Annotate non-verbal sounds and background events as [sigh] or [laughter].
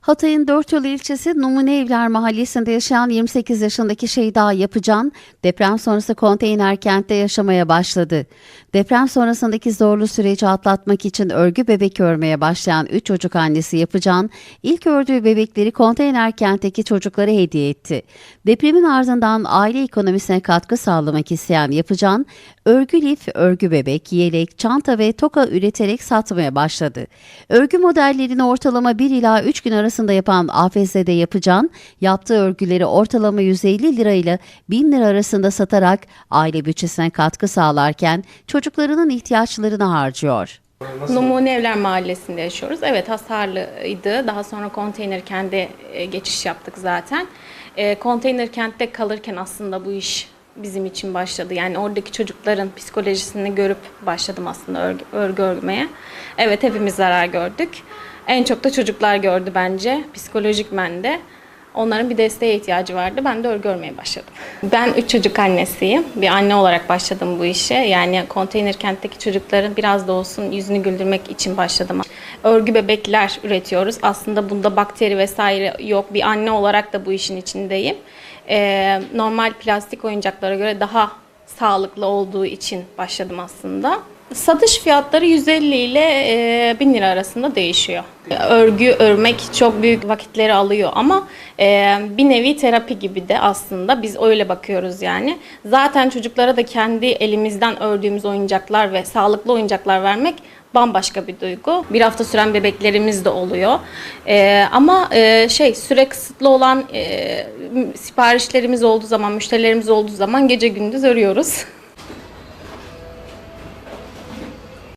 Hatay'ın Dörtyol ilçesi Numune Evler mahallesinde yaşayan 28 yaşındaki Şeyda Yapıcan, deprem sonrası konteyner kentte yaşamaya başladı. Deprem sonrasındaki zorlu süreci atlatmak için örgü bebek örmeye başlayan 3 çocuk annesi Yapıcan, ilk ördüğü bebekleri konteyner kentteki çocuklara hediye etti. Depremin ardından aile ekonomisine katkı sağlamak isteyen Yapıcan, örgü lif, örgü bebek, yelek, çanta ve toka üreterek satmaya başladı. Örgü modellerini ortalama 1 ila 3 gün arasında yapan AFS'de Yapıcan, yaptığı örgüleri ortalama 150 lira ile 1000 lira arasında satarak aile bütçesine katkı sağlarken çocuklarının ihtiyaçlarını harcıyor. Numune Evler Mahallesi'nde yaşıyoruz. Evet hasarlıydı. Daha sonra konteyner kente e, geçiş yaptık zaten. E, konteyner kentte kalırken aslında bu iş bizim için başladı. Yani oradaki çocukların psikolojisini görüp başladım aslında örgü, örgü örmeye. Evet hepimiz zarar gördük. En çok da çocuklar gördü bence. Psikolojik de. Onların bir desteğe ihtiyacı vardı. Ben de örgü örmeye başladım. Ben üç çocuk annesiyim. Bir anne olarak başladım bu işe. Yani konteyner kentteki çocukların biraz da olsun yüzünü güldürmek için başladım. Örgü bebekler üretiyoruz. Aslında bunda bakteri vesaire yok. Bir anne olarak da bu işin içindeyim. Ee, normal plastik oyuncaklara göre daha sağlıklı olduğu için başladım aslında. Satış fiyatları 150 ile e, 1000 lira arasında değişiyor. Örgü örmek çok büyük vakitleri alıyor ama e, bir nevi terapi gibi de aslında biz öyle bakıyoruz yani. Zaten çocuklara da kendi elimizden ördüğümüz oyuncaklar ve sağlıklı oyuncaklar vermek bambaşka bir duygu. Bir hafta süren bebeklerimiz de oluyor. E, ama e, şey süre kısıtlı olan e, siparişlerimiz olduğu zaman, müşterilerimiz olduğu zaman gece gündüz örüyoruz. [laughs]